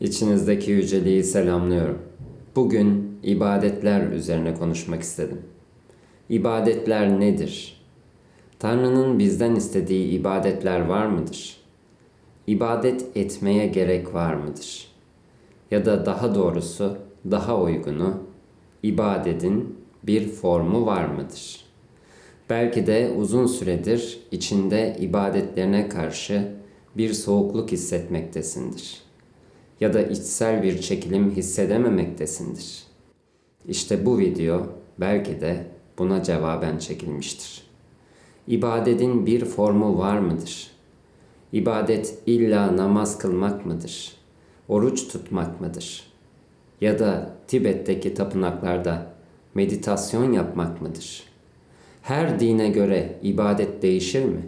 İçinizdeki yüceliği selamlıyorum. Bugün ibadetler üzerine konuşmak istedim. İbadetler nedir? Tanrı'nın bizden istediği ibadetler var mıdır? İbadet etmeye gerek var mıdır? Ya da daha doğrusu daha uygunu ibadetin bir formu var mıdır? Belki de uzun süredir içinde ibadetlerine karşı bir soğukluk hissetmektesindir. Ya da içsel bir çekilim hissedememektesindir. İşte bu video belki de buna cevaben çekilmiştir. İbadetin bir formu var mıdır? İbadet illa namaz kılmak mıdır? Oruç tutmak mıdır? Ya da Tibet'teki tapınaklarda meditasyon yapmak mıdır? Her dine göre ibadet değişir mi?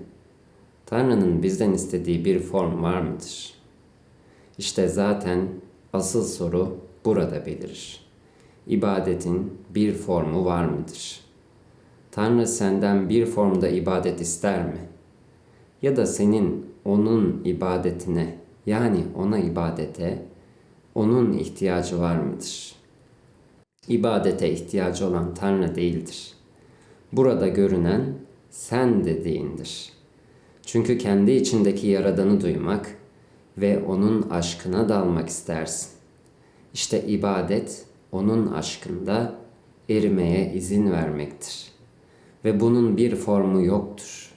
Tanrı'nın bizden istediği bir form var mıdır? İşte zaten asıl soru burada belirir. İbadetin bir formu var mıdır? Tanrı senden bir formda ibadet ister mi? Ya da senin onun ibadetine yani ona ibadete onun ihtiyacı var mıdır? İbadete ihtiyacı olan Tanrı değildir. Burada görünen sen dediğindir. Çünkü kendi içindeki yaradanı duymak ve onun aşkına dalmak istersin. İşte ibadet onun aşkında erimeye izin vermektir. Ve bunun bir formu yoktur.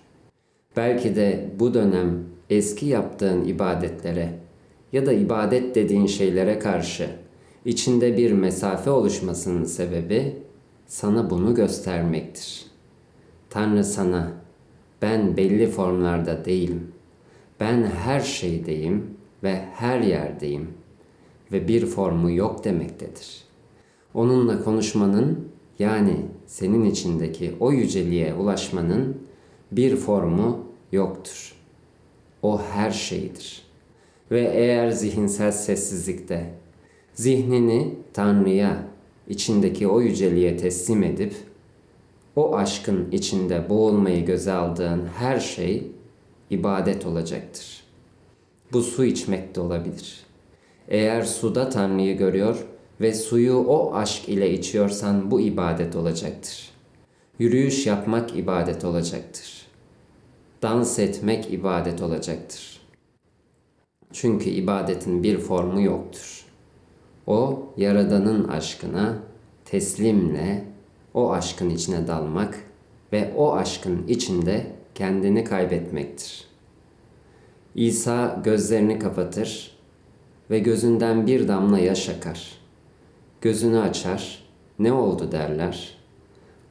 Belki de bu dönem eski yaptığın ibadetlere ya da ibadet dediğin şeylere karşı içinde bir mesafe oluşmasının sebebi sana bunu göstermektir. Tanrı sana ben belli formlarda değilim. Ben her şeydeyim ve her yerdeyim ve bir formu yok demektedir. Onunla konuşmanın yani senin içindeki o yüceliğe ulaşmanın bir formu yoktur. O her şeydir. Ve eğer zihinsel sessizlikte zihnini Tanrı'ya, içindeki o yüceliğe teslim edip o aşkın içinde boğulmayı göze aldığın her şey ibadet olacaktır. Bu su içmek de olabilir. Eğer suda Tanrı'yı görüyor ve suyu o aşk ile içiyorsan bu ibadet olacaktır. Yürüyüş yapmak ibadet olacaktır. Dans etmek ibadet olacaktır. Çünkü ibadetin bir formu yoktur. O yaradanın aşkına teslimle o aşkın içine dalmak ve o aşkın içinde kendini kaybetmektir. İsa gözlerini kapatır ve gözünden bir damla yaş akar. Gözünü açar, ne oldu derler.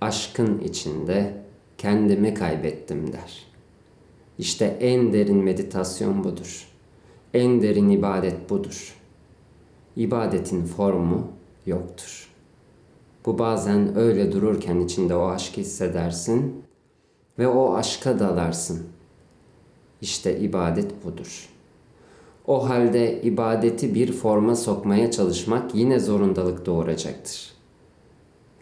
Aşkın içinde kendimi kaybettim der. İşte en derin meditasyon budur. En derin ibadet budur. İbadetin formu yoktur.'' Bu bazen öyle dururken içinde o aşkı hissedersin ve o aşka dalarsın. İşte ibadet budur. O halde ibadeti bir forma sokmaya çalışmak yine zorundalık doğuracaktır.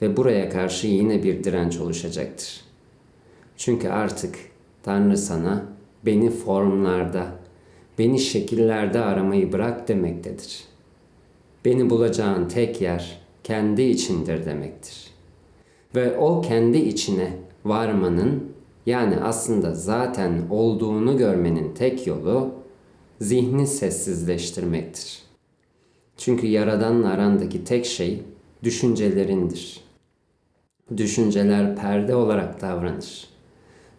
Ve buraya karşı yine bir direnç oluşacaktır. Çünkü artık Tanrı sana beni formlarda, beni şekillerde aramayı bırak demektedir. Beni bulacağın tek yer kendi içindir demektir. Ve o kendi içine varmanın yani aslında zaten olduğunu görmenin tek yolu zihni sessizleştirmektir. Çünkü Yaradan'la arandaki tek şey düşüncelerindir. Düşünceler perde olarak davranır.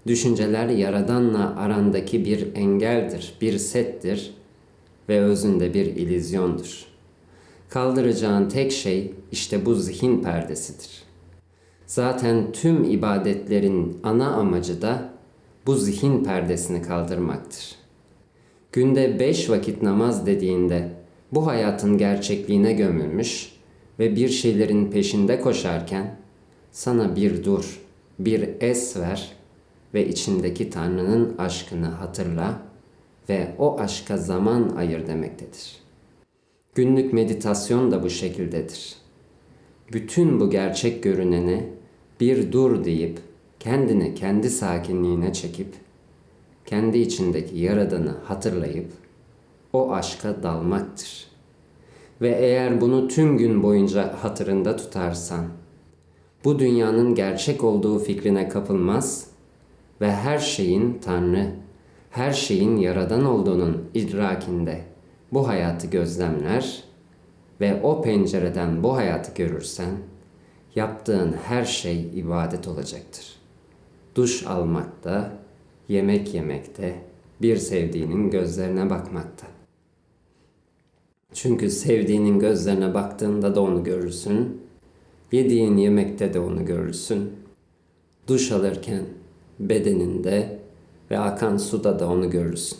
Düşünceler Yaradan'la arandaki bir engeldir, bir settir ve özünde bir ilizyondur.'' Kaldıracağın tek şey işte bu zihin perdesidir. Zaten tüm ibadetlerin ana amacı da bu zihin perdesini kaldırmaktır. Günde beş vakit namaz dediğinde bu hayatın gerçekliğine gömülmüş ve bir şeylerin peşinde koşarken sana bir dur, bir es ver ve içindeki Tanrı'nın aşkını hatırla ve o aşka zaman ayır demektedir. Günlük meditasyon da bu şekildedir. Bütün bu gerçek görünene bir dur deyip kendini kendi sakinliğine çekip kendi içindeki yaradanı hatırlayıp o aşka dalmaktır. ve eğer bunu tüm gün boyunca hatırında tutarsan, bu dünyanın gerçek olduğu fikrine kapılmaz ve her şeyin Tanrı, her şeyin yaradan olduğunun idrakinde bu hayatı gözlemler ve o pencereden bu hayatı görürsen, yaptığın her şey ibadet olacaktır. Duş almakta, yemek yemekte, bir sevdiğinin gözlerine bakmakta. Çünkü sevdiğinin gözlerine baktığında da onu görürsün. Yediğin yemekte de onu görürsün. Duş alırken bedeninde ve akan suda da onu görürsün.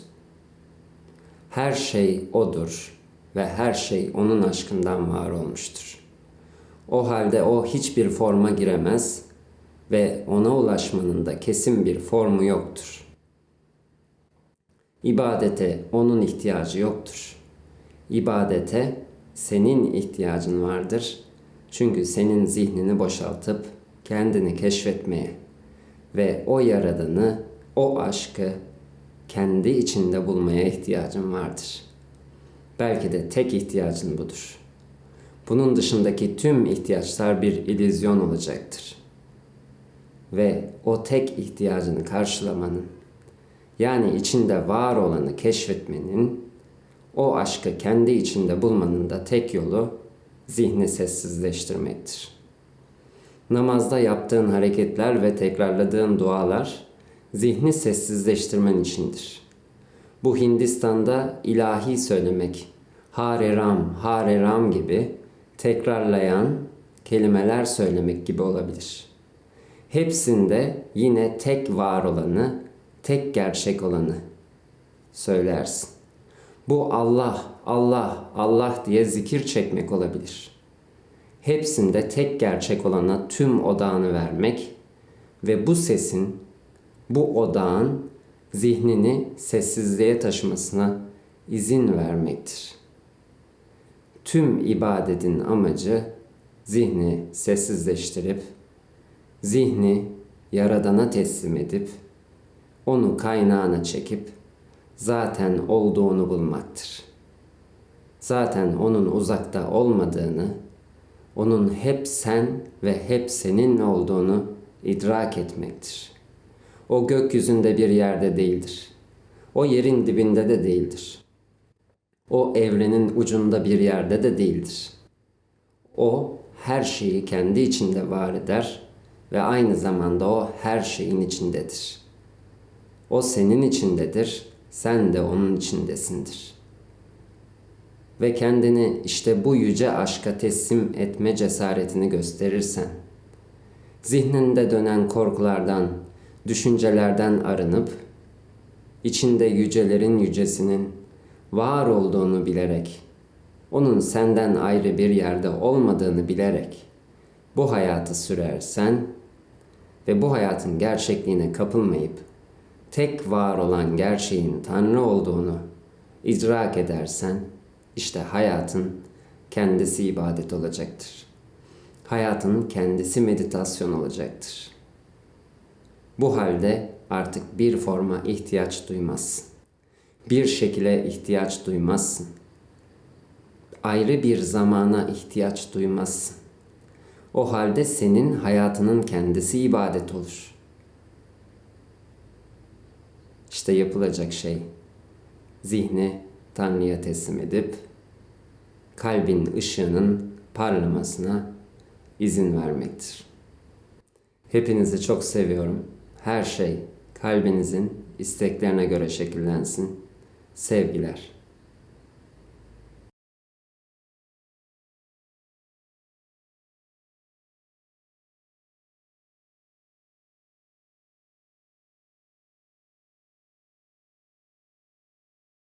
Her şey odur ve her şey onun aşkından var olmuştur. O halde o hiçbir forma giremez ve ona ulaşmanın da kesin bir formu yoktur. İbadete onun ihtiyacı yoktur. İbadete senin ihtiyacın vardır. Çünkü senin zihnini boşaltıp kendini keşfetmeye ve o yaradanı, o aşkı kendi içinde bulmaya ihtiyacın vardır. Belki de tek ihtiyacın budur. Bunun dışındaki tüm ihtiyaçlar bir ilizyon olacaktır. Ve o tek ihtiyacını karşılamanın, yani içinde var olanı keşfetmenin, o aşkı kendi içinde bulmanın da tek yolu zihni sessizleştirmektir. Namazda yaptığın hareketler ve tekrarladığın dualar zihni sessizleştirmen içindir. Bu Hindistan'da ilahi söylemek, Hare Ram, Hare Ram gibi tekrarlayan kelimeler söylemek gibi olabilir. Hepsinde yine tek var olanı, tek gerçek olanı söylersin. Bu Allah, Allah, Allah diye zikir çekmek olabilir. Hepsinde tek gerçek olana tüm odağını vermek ve bu sesin, bu odağın zihnini sessizliğe taşımasına izin vermektir. Tüm ibadetin amacı zihni sessizleştirip, zihni yaradana teslim edip, onu kaynağına çekip, zaten olduğunu bulmaktır. Zaten onun uzakta olmadığını, onun hep sen ve hep senin olduğunu idrak etmektir. O gökyüzünde bir yerde değildir. O yerin dibinde de değildir. O evrenin ucunda bir yerde de değildir. O her şeyi kendi içinde var eder ve aynı zamanda o her şeyin içindedir. O senin içindedir sen de onun içindesindir. Ve kendini işte bu yüce aşka teslim etme cesaretini gösterirsen, zihninde dönen korkulardan, düşüncelerden arınıp, içinde yücelerin yücesinin var olduğunu bilerek, onun senden ayrı bir yerde olmadığını bilerek bu hayatı sürersen ve bu hayatın gerçekliğine kapılmayıp tek var olan gerçeğin Tanrı olduğunu idrak edersen işte hayatın kendisi ibadet olacaktır. Hayatın kendisi meditasyon olacaktır. Bu halde artık bir forma ihtiyaç duymazsın. Bir şekile ihtiyaç duymazsın. Ayrı bir zamana ihtiyaç duymazsın. O halde senin hayatının kendisi ibadet olur.'' İşte yapılacak şey zihni Tanrı'ya teslim edip kalbin ışığının parlamasına izin vermektir. Hepinizi çok seviyorum. Her şey kalbinizin isteklerine göre şekillensin. Sevgiler.